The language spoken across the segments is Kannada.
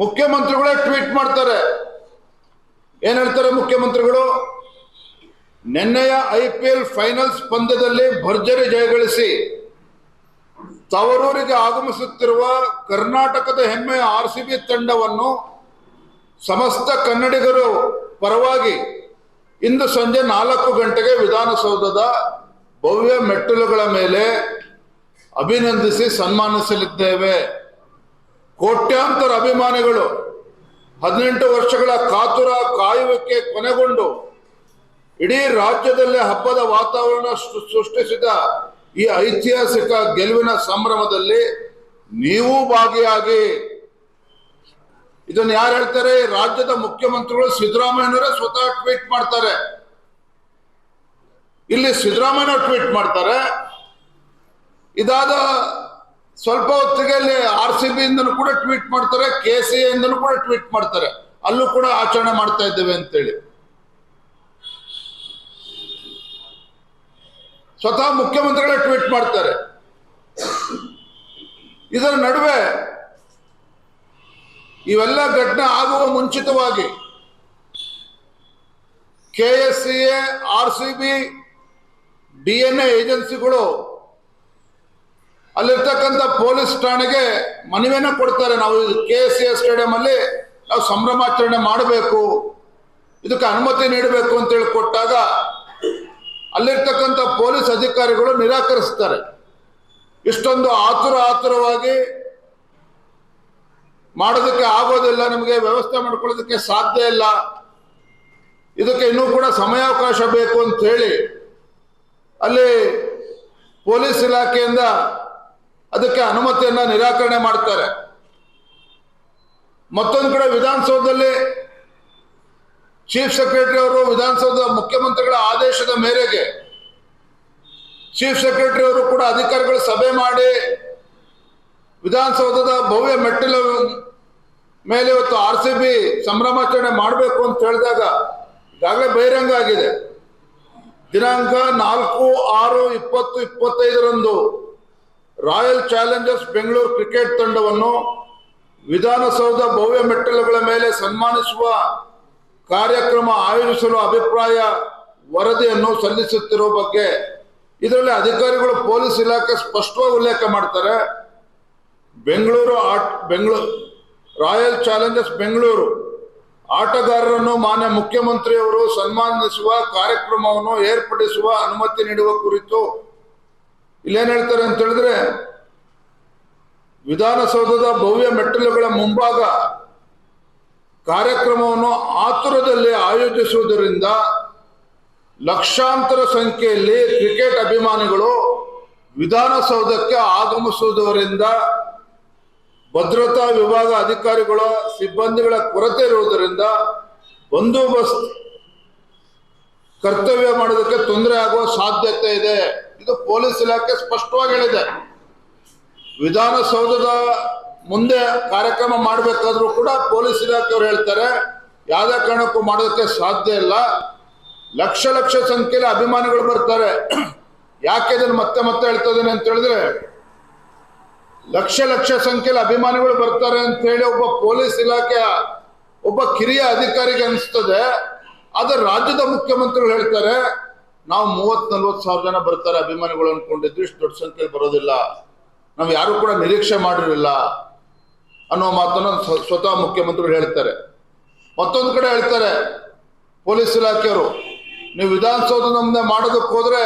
ಮುಖ್ಯಮಂತ್ರಿಗಳೇ ಟ್ವೀಟ್ ಮಾಡ್ತಾರೆ. ಏನ್ ಹೇಳ್ತಾರೆ ಮುಖ್ಯಮಂತ್ರಿಗಳು? ನಿನ್ನೆಯ ಐ ಪಿ ಎಲ್ ಫೈನಲ್ಸ್ ಪಂದ್ಯದಲ್ಲಿ ಭರ್ಜರಿ ಜಯಗಳಿಸಿ ತವರೂರಿಗೆ ಆಗಮಿಸುತ್ತಿರುವ ಕರ್ನಾಟಕದ ಹೆಮ್ಮೆಯ ಆರ್ ಸಿ ಬಿ ತಂಡವನ್ನು ಸಮಸ್ತ ಕನ್ನಡಿಗರು ಪರವಾಗಿ ಇಂದು ಸಂಜೆ ನಾಲ್ಕು ಗಂಟೆಗೆ ವಿಧಾನಸೌಧದ ಭವ್ಯ ಮೆಟ್ಟಿಲುಗಳ ಮೇಲೆ ಅಭಿನಂದಿಸಿ ಸನ್ಮಾನಿಸಲಿದ್ದೇವೆ. ಕೋಟ್ಯಾಂತರ ಅಭಿಮಾನಿಗಳು ಹದಿನೆಂಟು ವರ್ಷಗಳ ಕಾತುರ ಕಾಯುವಿಕೆ ಕೊನೆಗೊಂಡು ಇಡೀ ರಾಜ್ಯದಲ್ಲೇ ಹಬ್ಬದ ವಾತಾವರಣ ಸೃಷ್ಟಿಸಿದ ಈ ಐತಿಹಾಸಿಕ ಗೆಲುವಿನ ಸಂಭ್ರಮದಲ್ಲಿ ನೀವು ಭಾಗಿಯಾಗಿ. ಇದನ್ನು ಯಾರು ಹೇಳ್ತಾರೆ? ರಾಜ್ಯದ ಮುಖ್ಯಮಂತ್ರಿಗಳು ಸಿದ್ದರಾಮಯ್ಯನವರೇ ಸ್ವತಃ ಟ್ವೀಟ್ ಮಾಡ್ತಾರೆ. ಇಲ್ಲಿ ಸಿದ್ದರಾಮಯ್ಯ ಟ್ವೀಟ್ ಮಾಡ್ತಾರೆ. ಇದಾದ ಸ್ವಲ್ಪ ಹೊತ್ತಿಗೆ ಸಿ ಬಿ ಕೂಡ ಟ್ವೀಟ್ ಮಾಡ್ತಾರೆ ಕೆ ಸಿ ಕೂಡ ಟ್ವೀಟ್ ಮಾಡ್ತಾರೆ. ಅಲ್ಲೂ ಕೂಡ ಆಚರಣೆ ಮಾಡ್ತಾ ಇದ್ದೇವೆ ಅಂತೇಳಿ. ಸ್ವತಃ ಮುಖ್ಯಮಂತ್ರಿಗಳೇ ಟ್ವೀಟ್ ಮಾಡ್ತಾರೆ. ಇದರ ನಡುವೆ ಇವೆಲ್ಲ ಘಟನೆ ಆಗುವ ಮುಂಚಿತವಾಗಿ K S C A R C B D N A ಏಜೆನ್ಸಿಗಳು ಅಲ್ಲಿರ್ತಕ್ಕಂಥ ಪೊಲೀಸ್ ಠಾಣೆಗೆ ಮನವಿಯನ್ನ ಕೊಡ್ತಾರೆ. ನಾವು K S C S stadium ಅಲ್ಲಿ ನಾವು ಸಂಭ್ರಮಾಚರಣೆ ಮಾಡಬೇಕು. ಇದಕ್ಕೆ ಅನುಮತಿ ನೀಡಬೇಕು ಅಂತೇಳಿ ಕೊಟ್ಟಾಗ ಅಲ್ಲಿರ್ತಕ್ಕಂಥ ಪೊಲೀಸ್ ಅಧಿಕಾರಿಗಳು ನಿರಾಕರಿಸ್ತಾರೆ. ಇಷ್ಟೊಂದು ಆತುರ ಆತುರವಾಗಿ ಮಾಡೋದಕ್ಕೆ ಆಗೋದಿಲ್ಲ, ನಮಗೆ ವ್ಯವಸ್ಥೆ ಮಾಡ್ಕೊಳ್ಳೋದಕ್ಕೆ ಸಾಧ್ಯ ಇಲ್ಲ. ಇದಕ್ಕೆ ಇನ್ನೂ ಕೂಡ ಸಮಯಾವಕಾಶ ಬೇಕು ಅಂತ ಹೇಳಿ ಅಲ್ಲಿ ಪೊಲೀಸ್ ಇಲಾಖೆಯಿಂದ ಅದಕ್ಕೆ ಅನುಮತಿಯನ್ನ ನಿರಾಕರಣೆ ಮಾಡ್ತಾರೆ. ಮತ್ತೊಂದು ಕಡೆ ವಿಧಾನಸೌಧದಲ್ಲಿ ಚೀಫ್ ಸೆಕ್ರೆಟರಿ ಅವರು ವಿಧಾನಸೌಧ ಮುಖ್ಯಮಂತ್ರಿಗಳ ಆದೇಶದ ಮೇರೆಗೆ ಚೀಫ್ ಸೆಕ್ರೆಟರಿ ಅವರು ಕೂಡ ಅಧಿಕಾರಿಗಳು ಸಭೆ ಮಾಡಿ ವಿಧಾನಸೌಧದ ಭವ್ಯ ಮೆಟ್ಟಿಲ ಮೇಲೆ ಇವತ್ತು ಆರ್ ಸಿ ಬಿ ಸಂಭ್ರಮಾಚರಣೆ ಮಾಡಬೇಕು ಅಂತ ಹೇಳಿದಾಗ ಈಗಾಗಲೇ ಬಹಿರಂಗ ಆಗಿದೆ. ದಿನಾಂಕ ನಾಲ್ಕು ಆರು ಇಪ್ಪತ್ತು ಇಪ್ಪತ್ತೈದರಂದು ರಾಯಲ್ ಚಾಲೆಂಜರ್ಸ್ ಬೆಂಗಳೂರು ಕ್ರಿಕೆಟ್ ತಂಡವನ್ನು ವಿಧಾನಸೌಧ ಭವ್ಯ ಮೆಟ್ಟಲುಗಳ ಮೇಲೆ ಸನ್ಮಾನಿಸುವ ಕಾರ್ಯಕ್ರಮ ಆಯೋಜಿಸಲು ಅಭಿಪ್ರಾಯ ವರದಿಯನ್ನು ಸಲ್ಲಿಸುತ್ತಿರುವ ಬಗ್ಗೆ ಇದರಲ್ಲಿ ಅಧಿಕಾರಿಗಳು ಪೊಲೀಸ್ ಇಲಾಖೆ ಸ್ಪಷ್ಟವಾಗಿ ಉಲ್ಲೇಖ ಮಾಡ್ತಾರೆ. Bengaluru at Bengaluru Royal Challengers Bengaluru ಆಟಗಾರರನ್ನು ಮಾನ್ಯ ಮುಖ್ಯಮಂತ್ರಿಯವರು ಸನ್ಮಾನಿಸುವ ಕಾರ್ಯಕ್ರಮವನ್ನು ಏರ್ಪಡಿಸುವ ಅನುಮತಿ ನೀಡುವ ಕುರಿತು ಇಲ್ಲೇನ್ ಹೇಳ್ತಾರೆ ಅಂತ ಹೇಳಿದ್ರೆ, ವಿಧಾನಸೌಧದ ಭವ್ಯ ಮೆಟ್ಟಿಲುಗಳ ಮುಂಭಾಗ ಕಾರ್ಯಕ್ರಮವನ್ನು ಆತುರದಲ್ಲಿ ಆಯೋಜಿಸುವುದರಿಂದ ಲಕ್ಷಾಂತರ ಸಂಖ್ಯೆಯಲ್ಲಿ ಕ್ರಿಕೆಟ್ ಅಭಿಮಾನಿಗಳು ವಿಧಾನಸೌಧಕ್ಕೆ ಆಗಮಿಸುವುದರಿಂದ ಭದ್ರತಾ ವಿಭಾಗ ಅಧಿಕಾರಿಗಳ ಸಿಬ್ಬಂದಿಗಳ ಕೊರತೆ ಇರುವುದರಿಂದ ಬಂದೋಬಸ್ತ್ ಕರ್ತವ್ಯ ಮಾಡೋದಕ್ಕೆ ತೊಂದರೆ ಆಗುವ ಸಾಧ್ಯತೆ ಇದೆ. ಇದು ಪೊಲೀಸ್ ಇಲಾಖೆ ಸ್ಪಷ್ಟವಾಗಿ ಹೇಳಿದೆ. ವಿಧಾನಸೌಧದ ಮುಂದೆ ಕಾರ್ಯಕ್ರಮ ಮಾಡಬೇಕಾದ್ರೂ ಕೂಡ ಪೊಲೀಸ್ ಇಲಾಖೆಯವರು ಹೇಳ್ತಾರೆ, ಯಾವುದೇ ಕಾರಣಕ್ಕೂ ಮಾಡೋದಕ್ಕೆ ಸಾಧ್ಯ ಇಲ್ಲ. ಲಕ್ಷ ಲಕ್ಷ ಸಂಖ್ಯೆಯಲ್ಲಿ ಅಭಿಮಾನಿಗಳು ಬರ್ತಾರೆ. ಯಾಕೆ ಇದನ್ನು ಮತ್ತೆ ಮತ್ತೆ ಹೇಳ್ತಾ ಇದ್ದೇನೆ ಅಂತ ಹೇಳಿದ್ರೆ, ಲಕ್ಷ ಲಕ್ಷ ಸಂಖ್ಯೆಯಲ್ಲಿ ಅಭಿಮಾನಿಗಳು ಬರ್ತಾರೆ ಅಂತ ಹೇಳಿ ಒಬ್ಬ ಪೊಲೀಸ್ ಇಲಾಖೆಯ, ಒಬ್ಬ ಕಿರಿಯ ಅಧಿಕಾರಿಗೆ ಅನಿಸ್ತದೆ. ಆದ್ರೆ ರಾಜ್ಯದ ಮುಖ್ಯಮಂತ್ರಿಗಳು ಹೇಳ್ತಾರೆ, ನಾವು ಮೂವತ್ ನಲ್ವತ್ತು ಸಾವಿರ ಜನ ಬರ್ತಾರೆ, ಅಭಿಮಾನಿಗಳು ಅನ್ಕೊಂಡಿದ್ವಿ, ಇಷ್ಟು ದೊಡ್ಡ ಸಂಖ್ಯೆಯಲ್ಲಿ ಬರೋದಿಲ್ಲ. ನಾವು ಯಾರು ಕೂಡ ನಿರೀಕ್ಷೆ ಮಾಡಿರಲಿಲ್ಲ ಅನ್ನೋ ಮಾತನ್ನು ಸ್ವತಃ ಮುಖ್ಯಮಂತ್ರಿಗಳು ಹೇಳ್ತಾರೆ. ಮತ್ತೊಂದು ಕಡೆ ಹೇಳ್ತಾರೆ, ಪೊಲೀಸ್ ಇಲಾಖೆಯವರು, ನೀವು ವಿಧಾನಸೌಧ ಮುಂದೆ ಮಾಡೋದಕ್ಕೆ ಹೋದ್ರೆ,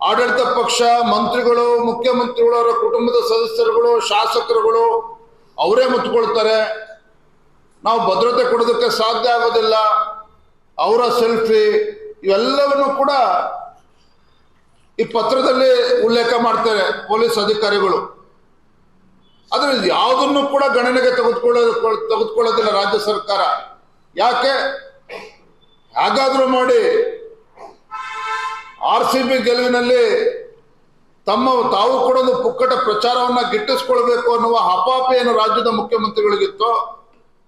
ಆಡಳಿತ ಪಕ್ಷ, ಮಂತ್ರಿಗಳು, ಮುಖ್ಯಮಂತ್ರಿಗಳು, ಅವರ ಕುಟುಂಬದ ಸದಸ್ಯರುಗಳು, ಶಾಸಕರುಗಳು, ಅವರೇ ಮುತ್ಕೊಳ್ತಾರೆ. ನಾವು ಭದ್ರತೆ ಕೊಡೋದಕ್ಕೆ ಸಾಧ್ಯ ಆಗೋದಿಲ್ಲ. ಅವರ ಸೆಲ್ಫಿ ಇವೆಲ್ಲವನ್ನು ಕೂಡ ಈ ಪತ್ರದಲ್ಲಿ ಉಲ್ಲೇಖ ಮಾಡ್ತಾರೆ ಪೊಲೀಸ್ ಅಧಿಕಾರಿಗಳು. ಆದರೆ ಯಾವುದನ್ನು ಕೂಡ ಗಣನೆಗೆ ತೆಗೆದುಕೊಳ್ಳೋದು ತೆಗೆದುಕೊಳ್ಳೋದಿಲ್ಲ ರಾಜ್ಯ ಸರ್ಕಾರ. ಯಾಕೆ? ಹಾಗಾದ್ರೂ ಮಾಡಿ ಆರ್ ಸಿ ಬಿ ಗೆಲುವಿನಲ್ಲಿ ತಮ್ಮ ತಾವು ಕೂಡ ಒಂದು ಪುಕ್ಕಟ ಪ್ರಚಾರವನ್ನ ಗಿಟ್ಟಿಸ್ಕೊಳ್ಬೇಕು ಅನ್ನುವ ಹಪಾಪಿ ಏನು ರಾಜ್ಯದ ಮುಖ್ಯಮಂತ್ರಿಗಳಿಗಿತ್ತು